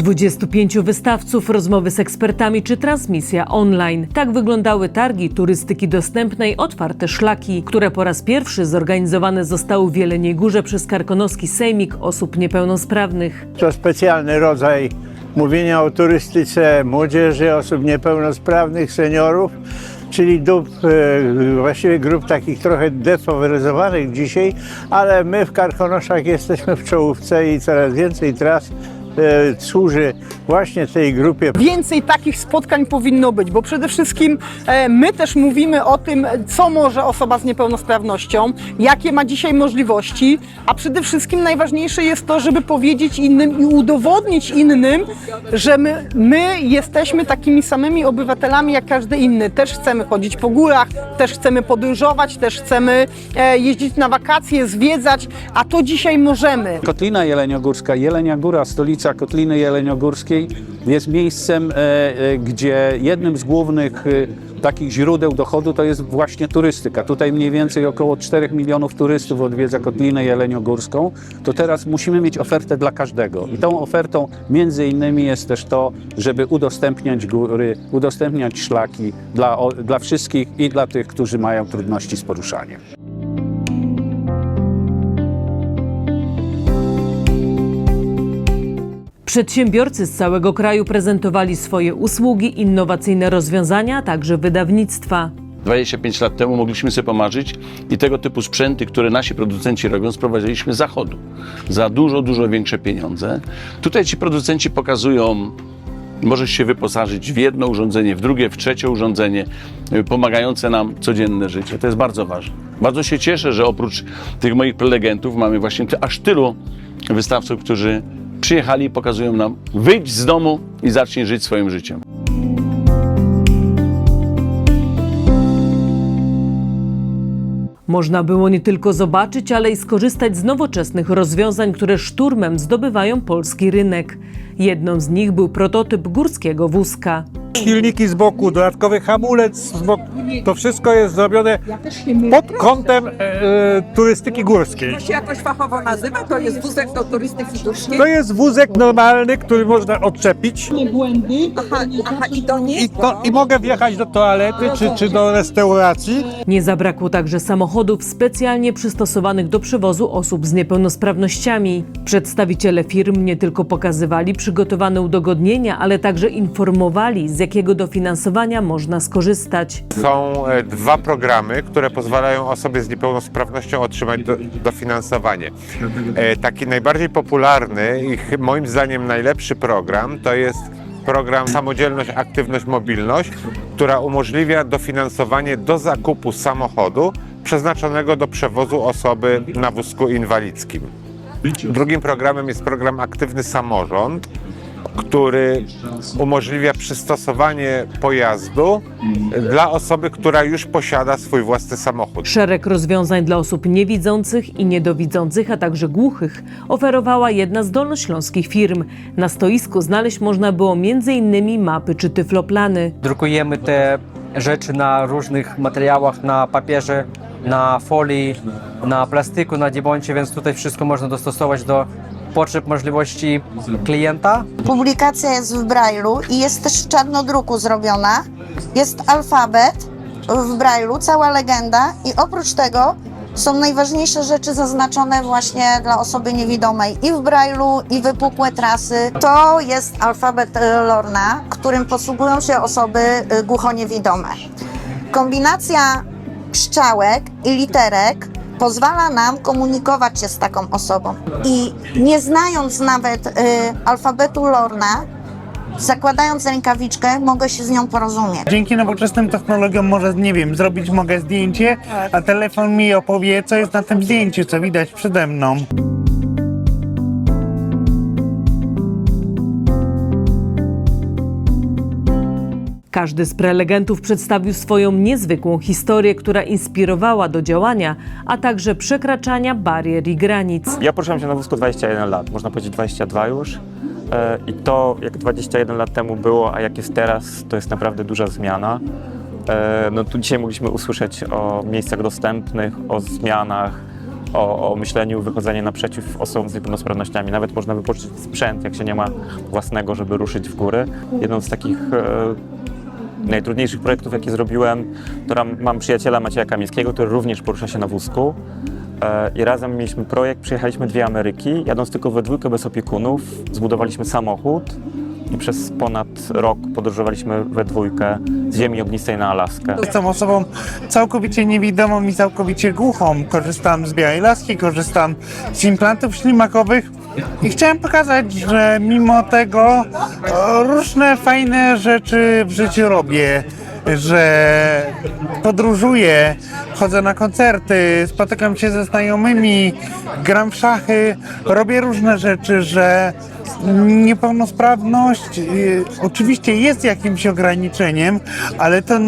25 wystawców, rozmowy z ekspertami czy transmisja online. Tak wyglądały targi turystyki dostępnej Otwarte Szlaki, które po raz pierwszy zorganizowane zostały w Jeleniej Górze przez Karkonoski Sejmik Osób Niepełnosprawnych. To specjalny rodzaj mówienia o turystyce młodzieży, osób niepełnosprawnych, seniorów, czyli grup, e, właściwie grup takich trochę defaworyzowanych dzisiaj, ale my w Karkonoszach jesteśmy w czołówce i coraz więcej tras e, służy właśnie tej grupie. Więcej takich spotkań powinno być, bo przede wszystkim e, my też mówimy o tym, co może osoba z niepełnosprawnością, jakie ma dzisiaj możliwości, a przede wszystkim najważniejsze jest to, żeby powiedzieć innym i udowodnić innym, że my, my jesteśmy takimi samymi obywatelami jak każdy inny. Też chcemy chodzić po górach, też chcemy podróżować, też chcemy e, jeździć na wakacje, zwiedzać, a to dzisiaj możemy. Kotlina Jeleniogórska, Jelenia Góra, stolica Kotliny Jeleniogórskiej, jest miejscem, e, e, gdzie jednym z głównych e, takich źródeł dochodu to jest właśnie turystyka. Tutaj mniej więcej około 4 milionów turystów odwiedza Kotlinę Jeleniogórską. To teraz musimy mieć ofertę dla każdego. I tą ofertą między innymi jest też to, żeby udostępniać góry, udostępniać szlaki dla, dla wszystkich i dla tych, którzy mają trudności z poruszaniem. Przedsiębiorcy z całego kraju prezentowali swoje usługi, innowacyjne rozwiązania, także wydawnictwa. 25 lat temu mogliśmy sobie pomarzyć i tego typu sprzęty, które nasi producenci robią, sprowadziliśmy z zachodu za dużo, dużo większe pieniądze. Tutaj ci producenci pokazują, możesz się wyposażyć w jedno urządzenie, w drugie, w trzecie urządzenie, y, pomagające nam codzienne życie. To jest bardzo ważne. Bardzo się cieszę, że oprócz tych moich prelegentów mamy właśnie aż tylu wystawców, którzy przyjechali i pokazują nam, wyjdź z domu i zacznij żyć swoim życiem. Można było nie tylko zobaczyć, ale i skorzystać z nowoczesnych rozwiązań, które szturmem zdobywają polski rynek. Jedną z nich był prototyp górskiego wózka. silniki z boku, dodatkowy hamulec z boku. To wszystko jest zrobione pod kątem e, turystyki górskiej. To się jakoś fachowo nazywa? To jest wózek do turystyki górskiej? To jest wózek normalny, który można odczepić Aha, aha, i do niej? i, to, i mogę wjechać do toalety czy, czy do restauracji. Nie zabrakło także samochodów specjalnie przystosowanych do przewozu osób z niepełnosprawnościami. Przedstawiciele firm nie tylko pokazywali przygotowane udogodnienia, ale także informowali, z jakiego dofinansowania można skorzystać. Są e, dwa programy, które pozwalają osobie z niepełnosprawnością otrzymać do, dofinansowanie. E, Taki najbardziej popularny i moim zdaniem najlepszy program to jest program Samodzielność, Aktywność, Mobilność, która umożliwia dofinansowanie do zakupu samochodu przeznaczonego do przewozu osoby na wózku inwalidzkim. Drugim programem jest program Aktywny Samorząd, który umożliwia przystosowanie pojazdu dla osoby, która już posiada swój własny samochód. Szereg rozwiązań dla osób niewidzących i niedowidzących, a także głuchych oferowała jedna z dolnośląskich firm. Na stoisku znaleźć można było m.in. mapy czy tyfloplany. drukujemy te rzeczy na różnych materiałach, na papierze, na folii, na plastyku, na deboncie, więc tutaj wszystko można dostosować do potrzeb, możliwości klienta. Publikacja jest w Braille'u i jest też w czarnodruku zrobiona. Jest alfabet w Braille'u, cała legenda i oprócz tego są najważniejsze rzeczy zaznaczone właśnie dla osoby niewidomej i w Braille'u i wypukłe trasy. To jest alfabet e, Lorna, którym posługują się osoby e, głuchoniewidome. Kombinacja pszczałek i literek pozwala nam komunikować się z taką osobą. I nie znając nawet y, alfabetu Lorna, zakładając rękawiczkę, mogę się z nią porozumieć. Dzięki nowoczesnym technologiom może, nie wiem, zrobić mogę zdjęcie, a telefon mi opowie, co jest na tym zdjęciu, co widać przede mną. Każdy z prelegentów przedstawił swoją niezwykłą historię, która inspirowała do działania, a także przekraczania barier i granic. Ja poruszam się na wózku 21 lat, można powiedzieć 22 już. E, I to, jak 21 lat temu było, a jak jest teraz, to jest naprawdę duża zmiana. E, No tu dzisiaj mogliśmy usłyszeć o miejscach dostępnych, o zmianach, o, o myśleniu, wychodzenie naprzeciw osobom z niepełnosprawnościami. Nawet można wypożyczyć sprzęt, jak się nie ma własnego, żeby ruszyć w góry. Jedną z takich e, najtrudniejszych projektów, jakie zrobiłem, to mam przyjaciela Macieja Kamińskiego, który również porusza się na wózku. E, I razem mieliśmy projekt, przyjechaliśmy dwie Ameryki, jadąc tylko we dwójkę bez opiekunów, zbudowaliśmy samochód i przez ponad rok podróżowaliśmy we dwójkę z ziemi ognistej na Alaskę. Jestem osobą całkowicie niewidomą i całkowicie głuchą. Korzystam z białej laski, korzystam z implantów ślimakowych i chciałem pokazać, że mimo tego e, różne fajne rzeczy w życiu robię, że podróżuję, chodzę na koncerty, spotykam się ze znajomymi, gram w szachy, robię różne rzeczy, że niepełnosprawność y, oczywiście jest jakimś ograniczeniem, ale to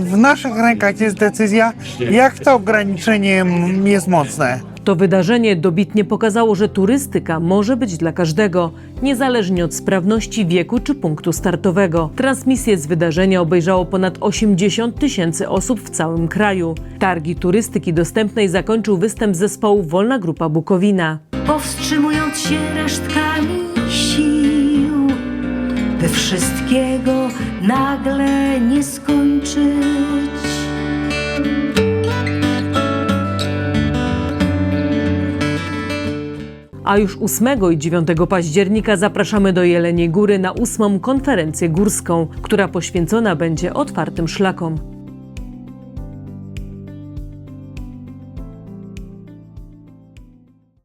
w naszych rękach jest decyzja, jak to ograniczenie jest mocne. To wydarzenie dobitnie pokazało, że turystyka może być dla każdego, niezależnie od sprawności wieku czy punktu startowego. Transmisję z wydarzenia obejrzało ponad 80 tysięcy osób w całym kraju. Targi turystyki dostępnej zakończył występ zespołu Wolna Grupa Bukowina. powstrzymując się resztkami sił, by wszystkiego nagle nie skończyć. A już 8 i 9 października zapraszamy do Jeleniej Góry na ósmą konferencję górską, która poświęcona będzie otwartym szlakom.